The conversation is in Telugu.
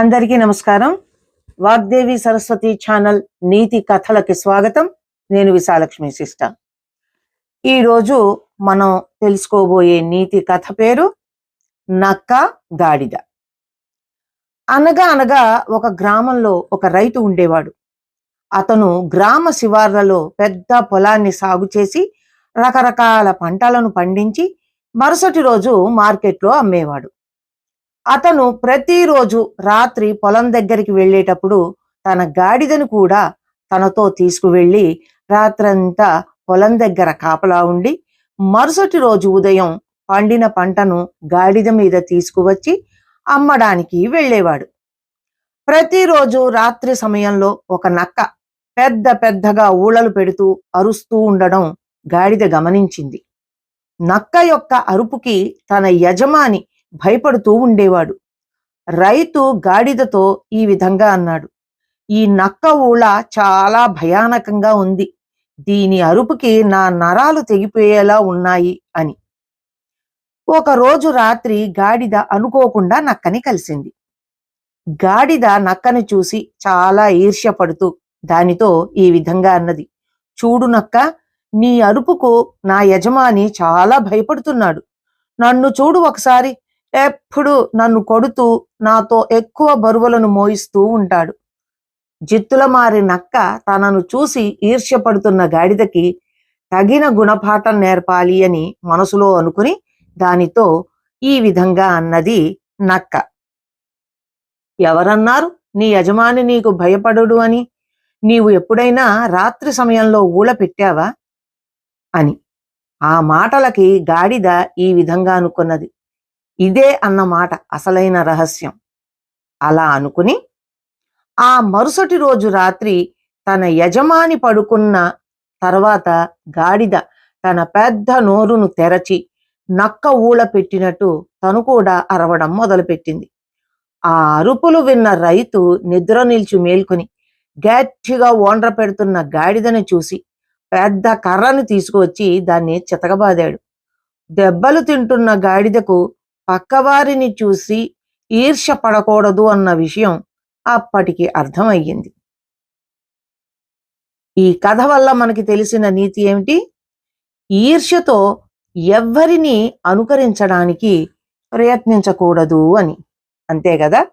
అందరికీ నమస్కారం. వాగ్దేవి సరస్వతి ఛానల్ నీతి కథలకి స్వాగతం. నేను విశాలక్ష్మి శిష్ట ఈరోజు మనం తెలుసుకోబోయే నీతి కథ పేరు నక్క గాడిద. అనగా అనగా ఒక గ్రామంలో ఒక రైతు ఉండేవాడు. అతను గ్రామ శివార్లలో పెద్ద పొలాన్ని సాగు చేసి రకరకాల పంటలను పండించి మరుసటి రోజు మార్కెట్లో అమ్మేవాడు. అతను ప్రతిరోజు రాత్రి పొలం దగ్గరికి వెళ్ళేటప్పుడు తన గాడిదను కూడా తనతో తీసుకువెళ్ళి రాత్రంతా పొలం దగ్గర కాపలా ఉండి మరుసటి రోజు ఉదయం పండిన పంటను గాడిద మీద తీసుకువచ్చి అమ్మడానికి వెళ్ళేవాడు. ప్రతిరోజు రాత్రి సమయంలో ఒక నక్క పెద్ద పెద్దగా ఊళలు పెడుతూ అరుస్తూ ఉండడం గాడిద గమనించింది. నక్క యొక్క అరుపుకి తన యజమాని భయపడుతూ ఉండేవాడు. రైతు గాడిదతో ఈ విధంగా అన్నాడు. ఈ నక్క ఊళ చాలా భయానకంగా ఉంది. దీని అరుపుకి నా నరాలు తెగిపోయేలా ఉన్నాయి అని. ఒక రోజు రాత్రి గాడిద అనుకోకుండా నక్కని కలిసింది. గాడిద నక్కని చూసి చాలా ఈర్ష్యపడుతూ దానితో ఈ విధంగా అన్నది. చూడు నక్క నీ అరుపుకు నా యజమాని చాలా భయపడుతున్నాడు. నన్ను చూడు ఒకసారి. ఎప్పుడు నన్ను కొడుతూ నాతో ఎక్కువ బరువులను మోయిస్తూ ఉంటాడు. జిత్తుల మారి నక్క తనను చూసి ఈర్ష్యపడుతున్న గాడిదకి తగిన గుణపాఠం నేర్పాలి అని మనసులో అనుకుని దానితో ఈ విధంగా అన్నది నక్క. ఎవరన్నారు? నీ యజమాని నీకు భయపడుడు అని? నీవు ఎప్పుడైనా రాత్రి సమయంలో ఊళ పెట్టావా? అని. ఆ మాటలకి గాడిద ఈ విధంగా అనుకున్నది. ఇదే అన్నమాట అసలైన రహస్యం. అలా అనుకుని ఆ మరుసటి రోజు రాత్రి తన యజమాని పడుకున్న తర్వాత గాడిద తన పెద్ద నోరును తెరచి నక్క ఊళ పెట్టినట్టు తను కూడా అరవడం మొదలుపెట్టింది. ఆ అరుపులు విన్న రైతు నిద్ర నిల్చి మేల్కొని గట్టిగా ఓండ్ర పెడుతున్న గాడిదని చూసి పెద్ద కర్రను తీసుకువచ్చి దాన్ని చితకబాదాడు. దెబ్బలు తింటున్న గాడిదకు పక్కవారిని చూసి ఈర్ష్య పడకూడదు అన్న విషయం అప్పటికి అర్థమయ్యింది. ఈ కథ వల్ల మనకి తెలిసిన నీతి ఏమిటి? ఈర్ష్యతో ఎవ్వరిని అనుకరించడానికి ప్రయత్నించకూడదు అని. అంతే కదా?